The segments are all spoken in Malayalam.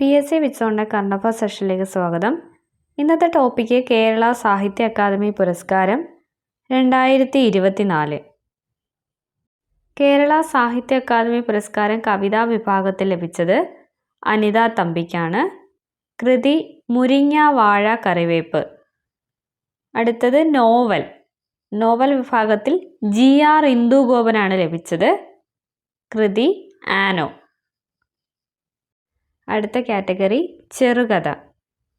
പി എസ് സി വിച്ചോണിന്റെ കർണഫ സെഷനിലേക്ക് സ്വാഗതം. ഇന്നത്തെ ടോപ്പിക്ക് കേരള സാഹിത്യ അക്കാദമി പുരസ്കാരം രണ്ടായിരത്തി ഇരുപത്തിനാല് കേരള സാഹിത്യ അക്കാദമി പുരസ്കാരം കവിതാ വിഭാഗത്തിൽ ലഭിച്ചത് അനിത തമ്പിക്കാണ്. കൃതി മുരിങ്ങ വാഴ കറിവേപ്പ്. അടുത്തത് നോവൽ. നോവൽ വിഭാഗത്തിൽ ജി ആർ ഇന്ദുഗോപനാണ് ലഭിച്ചത്. കൃതി ആനോ. അടുത്ത കാറ്റഗറി ചെറുകഥ.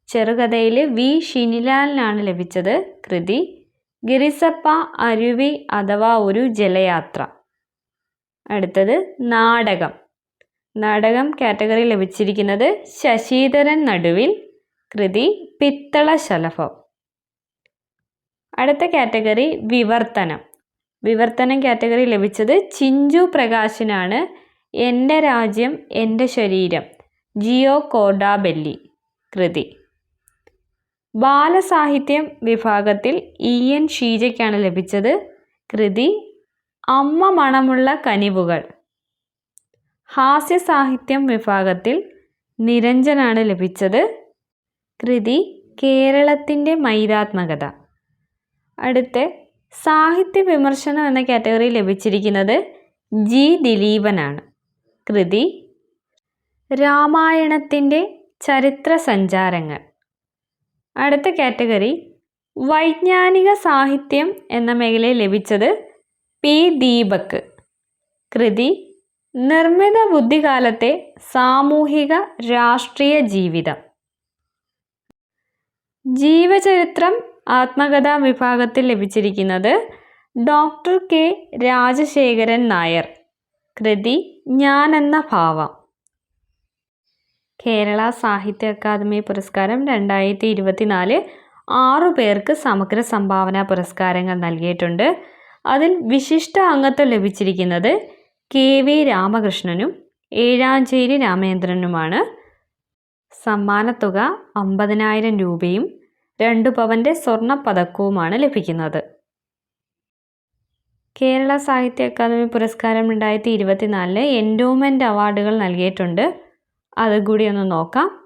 ചെറുകഥയിൽ വി. ഷിനിലാലിനാണ് ലഭിച്ചത് കൃതി. ഗിരിസപ്പ അരുവി അഥവാ ഒരു ജലയാത്ര. അടുത്തത് നാടകം. നാടകം കാറ്റഗറി ലഭിച്ചിരിക്കുന്നത് ശശിധരൻ നടുവിൽ കൃതി പിത്തള ശലഭം. അടുത്ത കാറ്റഗറി വിവർത്തനം. വിവർത്തനം കാറ്റഗറി ലഭിച്ചത് ചിഞ്ചു പ്രകാശിനാണ്. എന്റെ രാജ്യം എന്റെ ശരീരം. ജിയോ കോഡാബെല്ലി കൃതി. ബാലസാഹിത്യം വിഭാഗത്തിൽ ഇ. എൻ. ഷീജയ്ക്കാണ് ലഭിച്ചത് കൃതി അമ്മ മണമുള്ള കനിവുകൾ. ഹാസ്യസാഹിത്യം വിഭാഗത്തിൽ നിരഞ്ജനാണ് ലഭിച്ചത് കൃതി കേരളത്തിന്റെ മൈരാത്മകത അടുത്ത സാഹിത്യ വിമർശനം എന്ന കാറ്റഗറി ലഭിച്ചിരിക്കുന്നത് ജി. ദിലീപനാണ്. കൃതി രാമായണത്തിന്റെ ചരിത്ര സഞ്ചാരങ്ങൾ അടുത്ത കാറ്റഗറി വൈജ്ഞാനിക സാഹിത്യം എന്ന മേഖലയിൽ ലഭിച്ചത് പി. ദീപക്. കൃതി നിർമ്മിത ബുദ്ധികാലത്തെ സാമൂഹിക രാഷ്ട്രീയ ജീവിതം. ജീവചരിത്രം ആത്മകഥാ വിഭാഗത്തിൽ ലഭിച്ചിരിക്കുന്നത് ഡോക്ടർ കെ. രാജശേഖരൻ നായർ. കൃതി ഞാൻ എന്ന ഭാവം. കേരള സാഹിത്യ അക്കാദമി പുരസ്കാരം രണ്ടായിരത്തി ഇരുപത്തിനാല് ആറു പേർക്ക് സമഗ്ര സംഭാവന പുരസ്കാരങ്ങൾ നൽകിയിട്ടുണ്ട്. അതിൽ വിശിഷ്ട അംഗത്വം ലഭിച്ചിരിക്കുന്നത് കെ വി രാമകൃഷ്ണനും ഏഴാഞ്ചേരി രാമേന്ദ്രനുമാണ് സമ്മാനത്തുക അമ്പതിനായിരം രൂപയും രണ്ടു പവന്റെ സ്വർണ പതക്കവുമാണ് ലഭിക്കുന്നത്. കേരള സാഹിത്യ അക്കാദമി പുരസ്കാരം രണ്ടായിരത്തി ഇരുപത്തിനാലിന് എൻഡോമെന്റ് അവാർഡുകൾ നൽകിയിട്ടുണ്ട്. അതുകൂടി ഒന്ന് നോക്കാം.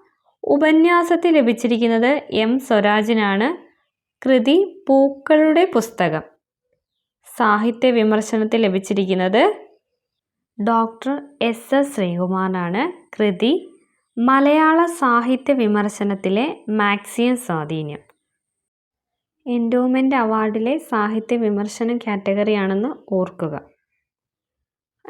ഉപന്യാസത്തിൽ ലഭിച്ചിരിക്കുന്നത് എം സ്വരാജിനാണ്. കൃതി പൂക്കളുടെ പുസ്തകം. സാഹിത്യ വിമർശനത്തിൽ ലഭിച്ചിരിക്കുന്നത് ഡോക്ടർ എസ് എസ് ശ്രീകുമാറിനാണ്. കൃതി മലയാള സാഹിത്യ വിമർശനത്തിലെ മാക്സിയം സ്വാധീനം. എൻഡോമെന്റ് അവാർഡിലെ സാഹിത്യ വിമർശനം കാറ്റഗറിയാണെന്ന് ഓർക്കുക.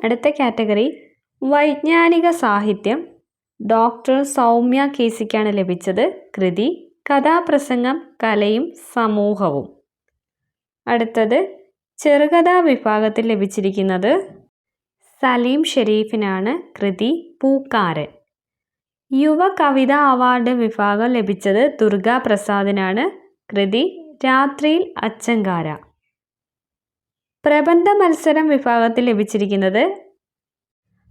അടുത്ത കാറ്റഗറി വൈജ്ഞാനിക സാഹിത്യം. ഡോക്ടർ സൗമ്യ കേസിക്കാണ് ലഭിച്ചത്. കൃതി കഥാപ്രസംഗം കലയും സമൂഹവും. അടുത്തത് ചെറുകഥാ വിഭാഗത്തിൽ ലഭിച്ചിരിക്കുന്നത് സലീം ഷെരീഫിനാണ് കൃതി പൂക്കാരൻ. യുവ കവിതാ അവാർഡ് വിഭാഗം ലഭിച്ചത് ദുർഗാ പ്രസാദിനാണ് കൃതി രാത്രിയിൽ അച്ചങ്കാര. പ്രബന്ധ മത്സരം വിഭാഗത്തിൽ ലഭിച്ചിരിക്കുന്നത്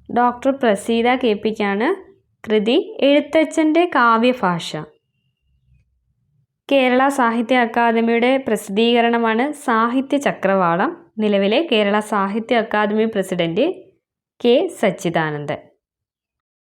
ഡോക്ടർ പ്രസീത കെ പിക്കാണ്. കൃതി എഴുത്തച്ഛന്റെ കാവ്യഭാഷ. കേരള സാഹിത്യ അക്കാദമിയുടെ പ്രസിദ്ധീകരണമാണ് സാഹിത്യ ചക്രവാളം. നിലവിലെ കേരള സാഹിത്യ അക്കാദമി പ്രസിഡന്റ് കെ. സച്ചിദാനന്ദൻ.